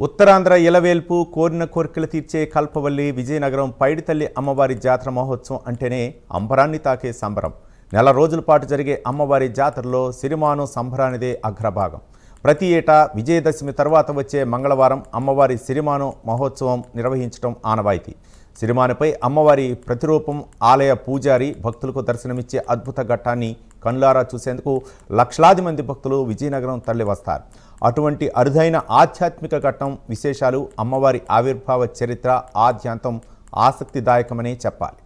ఉత్తరాంధ్ర ఇలవేల్పు కోరిన కోరికలు తీర్చే కల్పవల్లి విజయనగరం పైడితల్లి అమ్మవారి జాతర మహోత్సవం అంటేనే అంబరాన్ని తాకే సంబరం. నెల రోజుల పాటు జరిగే అమ్మవారి జాతరలో సిరిమాను సంబరానిదే అగ్రభాగం. ప్రతి ఏటా విజయదశమి తర్వాత వచ్చే మంగళవారం అమ్మవారి సిరిమాను మహోత్సవం నిర్వహించడం ఆనవాయితీ. సిరిమానుపై అమ్మవారి ప్రతిరూపం ఆలయ పూజారి భక్తులకు దర్శనమిచ్చే అద్భుత ఘట్టాన్ని కనులారా చూసేందుకు లక్షలాది మంది భక్తులు విజయనగరం తరలివస్తారు. అటువంటి అరుదైన ఆధ్యాత్మిక ఘట్టం విశేషాలు అమ్మవారి ఆవిర్భావ చరిత్ర ఆద్యాంతం ఆసక్తిదాయకమనే చెప్పాలి.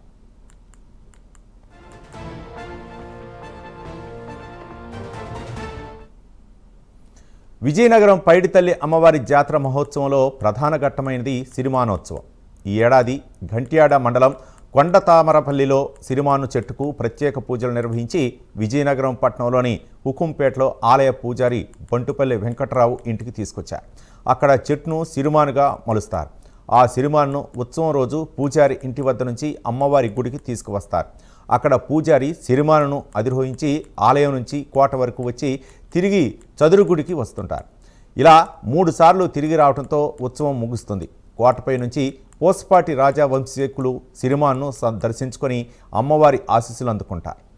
విజయనగరం పైడితల్లి అమ్మవారి జాతర మహోత్సవంలో ప్రధాన ఘట్టమైనది సిరిమానోత్సవం. ఈ ఏడాది ఘంట్యాడ మండలం కొండ తామరపల్లిలో సిరిమాను చెట్టుకు ప్రత్యేక పూజలు నిర్వహించి విజయనగరం పట్టణంలోని హుకుంపేటలో ఆలయ పూజారి బంటుపల్లి వెంకటరావు ఇంటికి తీసుకొచ్చారు. అక్కడ చెట్టును సిరిమానుగా మలుస్తారు. ఆ సిరిమాను ఉత్సవం రోజు పూజారి ఇంటి వద్ద నుంచి అమ్మవారి గుడికి తీసుకువస్తారు. అక్కడ పూజారి సిరిమానును అధిరోహించి ఆలయం నుంచి కోట వరకు వచ్చి తిరిగి చదురు గుడికి వస్తుంటారు. ఇలా మూడుసార్లు తిరిగి రావడంతో ఉత్సవం ముగుస్తుంది. కోటపై నుంచి పోస్పాటి రాజా వంశీకులు సినిమాను స- దర్శించుకొని అమ్మవారి ఆశీస్సులు అందుకుంటారు.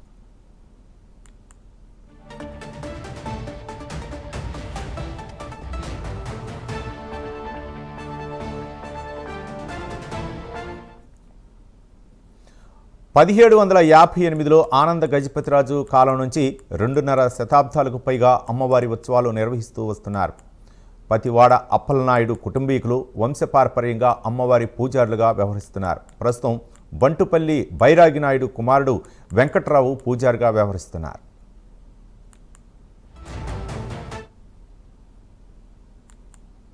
పదిహేడు వందల యాభై ఎనిమిదిలో ఆనంద గజపతిరాజు కాలం నుంచి రెండున్నర శతాబ్దాలకు పైగా అమ్మవారి ఉత్సవాలు నిర్వహిస్తూ వస్తున్నారు. పతివాడ అప్పలనాయుడు కుటుంబీకులు వంశపారపర్యంగా అమ్మవారి పూజారులుగా వ్యవహరిస్తున్నారు. ప్రస్తుతం బంటుపల్లి బైరాగినాయుడు కుమారుడు వెంకట్రావు పూజారిగా వ్యవహరిస్తున్నారు.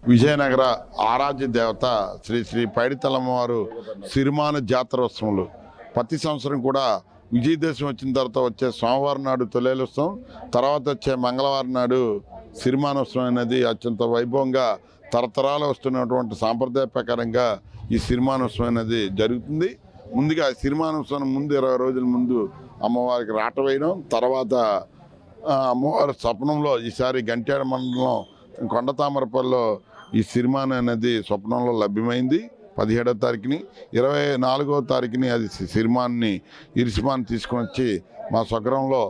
విజయనగర ఆరాధ్య దేవత శ్రీ శ్రీ పైడితలమ్మవారు సిరిమాన జాతరోత్సవములు ప్రతి సంవత్సరం కూడా విజయదశమి వచ్చిన తర్వాత వచ్చే సోమవారం నాడు తొలేలుత్సవం తర్వాత వచ్చే మంగళవారం నాడు సిరిమానోత్సవం అనేది అత్యంత వైభవంగా తరతరాలు వస్తున్నటువంటి సాంప్రదాయ ప్రకారంగా ఈ సిరిమానోత్సవం అనేది జరుగుతుంది. ముందుగా సిరిమానోత్సవం ముందు ఇరవై రోజుల ముందు అమ్మవారికి రాట వేయడం తర్వాత అమ్మవారి స్వప్నంలో ఈసారి గంట్యాడ మండలం కొండతామరపల్లిలో ఈ సిరిమాన అనేది స్వప్నంలో లభ్యమైంది. పదిహేడవ తారీఖుని ఇరవై నాలుగవ తారీఖుని అది సిరిమాన్ని ఇరిసిమాన్ తీసుకొని వచ్చి మా స్వగ్రంలో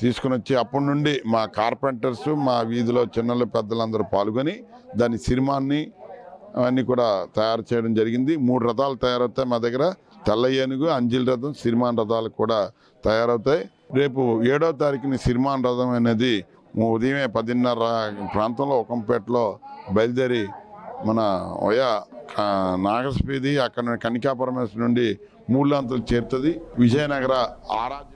తీసుకుని వచ్చి అప్పటి నుండి మా కార్పెంటర్స్ మా వీధిలో చిన్నలు పెద్దలందరూ పాల్గొని దాని సిరిమాన్ని అవన్నీ కూడా తయారు చేయడం జరిగింది. మూడు రథాలు తయారవుతాయి మా దగ్గర. తెల్ల ఏనుగు అంజిల్ రథం సిరిమాన్ రథాలు కూడా తయారవుతాయి. రేపు ఏడో తారీఖుని సిరిమాన్ రథం అనేది ఉదయమే పదిన్నర ప్రాంతంలో ఒకంపేటలో బయలుదేరి మన ఒయా నాగస్పీది అక్కడ కనికాపరమేశ్వర నుండి మూడులాంతలు చేరుతుంది. విజయనగర ఆరాధ్య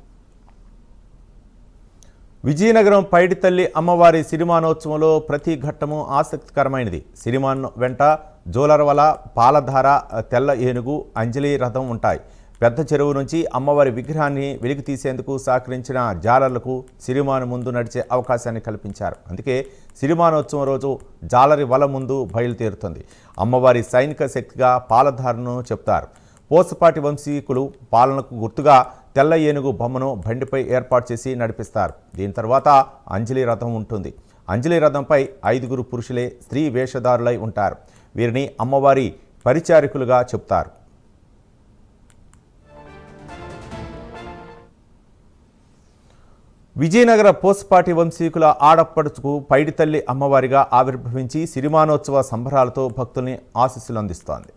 విజయనగరం పైడితల్లి అమ్మవారి సిరిమానోత్సవంలో ప్రతి ఘట్టము ఆసక్తికరమైనది. సిరిమాన్ వెంట జోలరవల పాలధార తెల్ల ఏనుగు అంజలి రథం ఉంటాయి. పెద్ద చెరువు నుంచి అమ్మవారి విగ్రహాన్ని వెలికి తీసేందుకు సహకరించిన జాలర్లకు సిరిమాను ముందు నడిచే అవకాశాన్ని కల్పించారు. అందుకే సిరిమానోత్సవం రోజు జాలరి వల ముందు బయలుదేరుతుంది. అమ్మవారి సైనిక శక్తిగా పాలధారను చెప్తారు. పోసపాటి వంశీకులు పాలనకు గుర్తుగా తెల్ల ఏనుగు బొమ్మను బండిపై ఏర్పాటు చేసి నడిపిస్తారు. దీని తర్వాత అంజలి రథం ఉంటుంది. అంజలి రథంపై ఐదుగురు పురుషులే స్త్రీ వేషధారులై ఉంటారు. వీరిని అమ్మవారి పరిచారికులుగా చెప్తారు. విజయనగర పోస్పాటి వంశీకుల ఆడపడుచుకు పైడితల్లి అమ్మవారిగా ఆవిర్భవించి సిరిమానోత్సవ సంబరాలతో భక్తుల్ని ఆశీస్సులు అందిస్తోంది